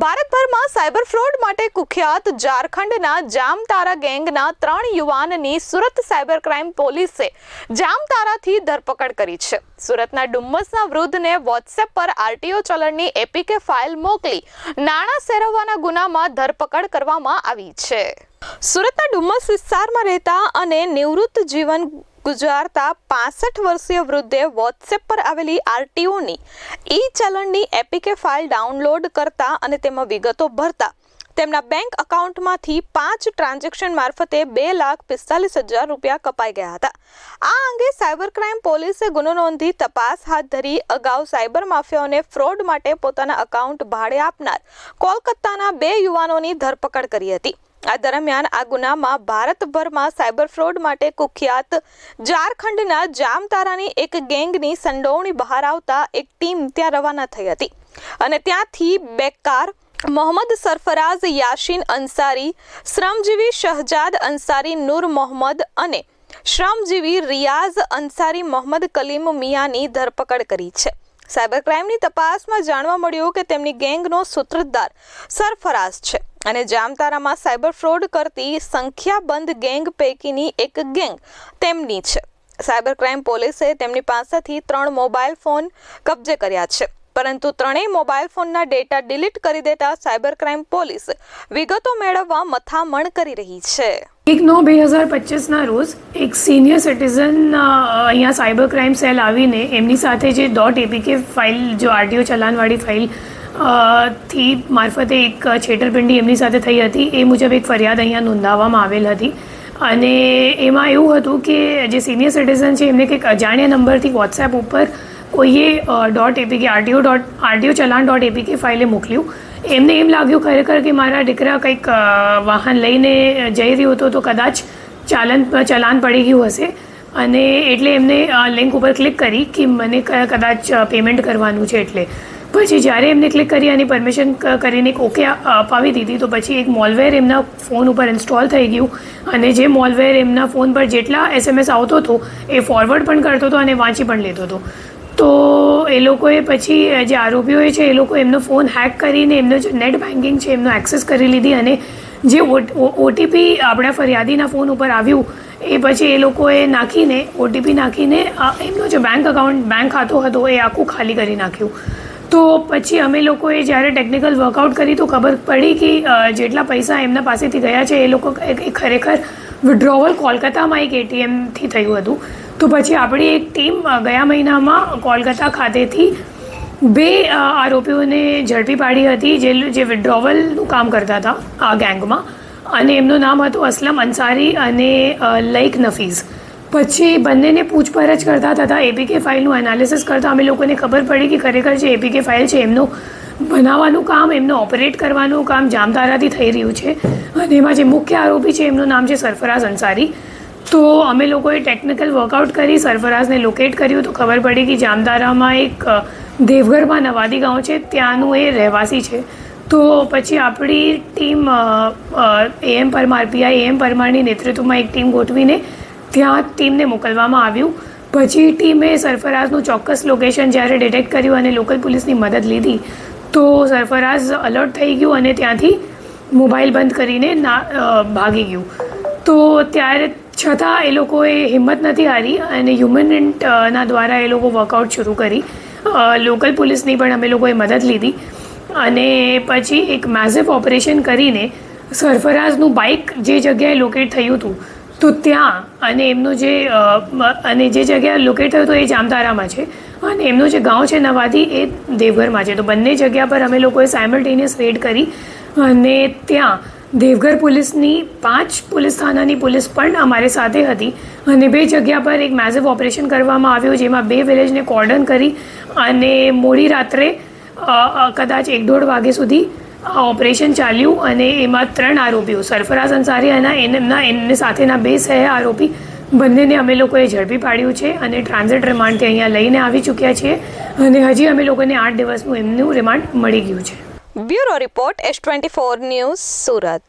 ભારતભરમાં cyber fraud માટે કુખ્યાત ઝારખંડના જામતારા ગેંગના ત્રણ યુવાનની સુરત સાયબર ક્રાઇમ પોલીસે જામતારાથી ધરપકડ કરી છે. સુરતના ડુમ્મસના વૃદ્ધને વોટ્સએપ પર આરટીઓ ચલણની એપીકે ફાઇલ મોકલી નાણાં સેરવવાના ગુનામાં ધરપકડ કરવામાં આવી છે. સુરતના ડુમ્મસ વિસ્તારમાં રહેતા અને નિવૃત્ત જીવન ગુજારતા પાસઠ વર્ષીય વૃદ્ધે વોટ્સએપ પર આવેલી આરટીઓની ઈ ચલણની એપીકે ફાઇલ ડાઉનલોડ કરતા અને તેમાં વિગતો ભરતા. તેમના બેંક એકાઉન્ટમાંથી પાંચ ટ્રાન્ઝેક્શન મારફતે બે લાખ પિસ્તાલીસ હજાર રૂપિયા કપાઈ ગયા હતા. આ અંગે સાયબર ક્રાઇમ પોલીસે ગુનો નોંધી તપાસ હાથ ધરી અગાઉ સાયબર માફિયાઓને ફ્રોડ માટે પોતાના એકાઉન્ટ ભાડે આપનાર કોલકાતાના બે યુવાનોની ધરપકડ કરી હતી. આ દરમિયાન આ ગુનામાં ભારતભરમાં સાયબર ફ્રોડ માટે કુખ્યાત ઝારખંડના જામતારાની એક ગેંગની સંડોવણી બહાર આવતા એક ટીમ ત્યાં રવાના થઈ હતી. અને ત્યાંથી બેકાર મોહમ્મદ સરફરાઝ, યાશીન અંસારી, શ્રમજીવી શહજાદ અંસારી, નૂર મોહમ્મદ અને શ્રમજીવી રિયાઝ અંસારી મોહમ્મદ કલીમ મિયાની ધરપકડ કરી છે. સાયબર ક્રાઇમની તપાસમાં જાણવા મળ્યું કે તેમની ગેંગનો સૂત્રધાર સરફરાઝ છે. અને જામતારામાં સાયબર ફ્રોડ કરતી સંખ્યાબંધ ગેંગ પૈકીની એક ગેંગ તેમની છે. સાયબર ક્રાઇમ પોલીસે તેમની પાસેથી ત્રણ મોબાઈલ ફોન કબજે કર્યા છે. પરંતુ ત્રણેય મોબાઈલ ફોનના ડેટા ડિલીટ કરી દેતા સાયબર ક્રાઇમ પોલીસ વિગતો મેળવવા મથામણ કરી રહી છે. એક નવ બે હજાર પચીસના રોજ એક સિનિયર સિટીઝન અહીંયા સાયબર ક્રાઇમ સેલ આવીને એમની સાથે જે ડોટ એપીકે ફાઇલ, જો આરટીઓ ચલાનવાળી ફાઇલ થી મારફતે એક છેતરપિંડી એમની સાથે થઈ હતી. એ મુજબ એક ફરિયાદ અહીંયા નોંધાવવામાં આવેલ હતી. અને એમાં એવું હતું કે જે સિનિયર સિટીઝન છે, એમને કંઈક અજાણ્યા નંબરથી વોટ્સએપ ઉપર કોઈએ dot APK RTO dot RTO challan dot APK ફાઇલે મોકલ્યું. એમને એમ લાગ્યું ખરેખર કે મારા દીકરા કંઈક વાહન લઈને જઈ રહ્યો હતો તો કદાચ ચાલન, ચલાન પડી ગયું હશે. અને એટલે એમને લિંક ઉપર ક્લિક કરી કે મને કદાચ પેમેન્ટ કરવાનું છે એટલે. પછી જ્યારે એમને ક્લિક કરી અને પરમિશન કરીને એક ઓકે અપાવી દીધી, તો પછી એક મોલવેર એમના ફોન ઉપર ઇન્સ્ટોલ થઈ ગયું. અને જે મોલવેર એમના ફોન પર જેટલા એસએમએસ આવતો હતો, એ ફોરવર્ડ પણ કરતો હતો અને વાંચી પણ લેતો હતો. તો એ લોકોએ પછી જે આરોપીઓએ છે, એ લોકો એમનો ફોન હેક કરીને એમનો જે નેટ બેન્કિંગ છે, એમનો એક્સેસ કરી લીધી અને જે ઓટીપી આપણા ફરિયાદીના ફોન ઉપર આવ્યું, એ પછી એ લોકોએ નાખીને ઓટીપી નાખીને એમનો જે બેંક એકાઉન્ટ બેંક ખાતો હતો, એ આખું ખાલી કરી નાખ્યું. તો પછી અમે લોકોએ જ્યારે ટેકનિકલ વર્કઆઉટ કરી તો ખબર પડી કે જેટલા પૈસા એમના પાસેથી ગયા છે, એ લોકો ખરેખર વિડ્રોવલ કોલકાતામાં એક એટીએમથી થયું હતું. તો પછી આપણી એક ટીમ ગયા મહિનામાં કોલકાતા ખાતેથી બે આરોપીઓને ઝડપી પાડી હતી, જે જે વિડ્રોવલનું કામ કરતા હતા આ ગેંગમાં અને એમનું નામ હતું અસલમ અંસારી અને લઈક નફીઝ પછી બંનેને પૂછપરછ કરતા તથા એપીકે ફાઇલનું એનાલિસિસ કરતાં અમે લોકોને ખબર પડી કે ખરેખર જે એપીકે ફાઇલ છે એમનું બનાવવાનું કામ એમનું ઓપરેટ કરવાનું કામ જામતારાથી થઈ રહ્યું છે. અને એમાં જે મુખ્ય આરોપી છે એમનું નામ છે સરફરાઝ અંસારી. તો અમે લોકોએ ટેકનિકલ વર્કઆઉટ કરી સરફરાઝને લોકેટ કર્યું. તો ખબર પડી કે જામતારામાં એક અ, દેવગરમાં નવાદી ગાંવ છે ત્યાંનું એ રહેવાસી છે. તો પછી આપણી team AM Parmar PI M પરમારની નેતૃત્વમાં એક ટીમ ગોઠવીને ત્યાં ટીમને મોકલવામાં આવ્યું. પછી ટીમે સરફરાઝનું ચોક્કસ લોકેશન જ્યારે ડિટેક્ટ કર્યું અને લોકલ પોલીસની મદદ લીધી, તો સરફરાઝ અલર્ટ થઈ ગયું અને ત્યાંથી મોબાઈલ બંધ કરીને ના ભાગી ગયું. તો ત્યારે છતાં એ લોકોએ હિંમત નથી હારી અને હ્યુમન દ્વારા એ લોકો વર્કઆઉટ શરૂ કરી. લોકલ પોલીસની પણ અમે લોકોએ મદદ લીધી અને પછી એક મેઝિવ ઓપરેશન કરીને સરફરાઝનું બાઇક જે જગ્યાએ લોકેટ થયું હતું તો ત્યાં અને એમનું જે અને જે જગ્યા લોકેટ થયું હતું એ જામતારામાં છે. અને એમનું જે ગાંવ છે નવાદી એ દેવઘરમાં છે. તો બંને જગ્યા પર અમે લોકોએ સાયમલ્ટેનિયસ રેડ કરી અને ત્યાં દેવઘર પોલીસની પાંચ પોલીસ થાનાની પોલીસ પણ અમારી સાથે હતી. અને બે જગ્યા પર એક મેઝિવ ઓપરેશન કરવામાં આવ્યું જેમાં બે વિલેજને કોર્ડન કરી અને મોડી રાત્રે કદાચ એક દોઢ વાગે સુધી ઓપરેશન ચાલ્યું અને એમાં ત્રણ આરોપીઓ, સરફરાઝ અંસારી અને એમના એમની સાથેના બે સહ આરોપી બંનેને અમે લોકોએ ઝડપી પાડ્યું છે અને ટ્રાન્ઝિટ રિમાન્ડથી અહીંયા લઈને આવી ચૂક્યા છીએ અને હજી અમે લોકોને આઠ દિવસનું એમનું રિમાન્ડ મળી ગયું છે. Bureau report S twenty four news Surat.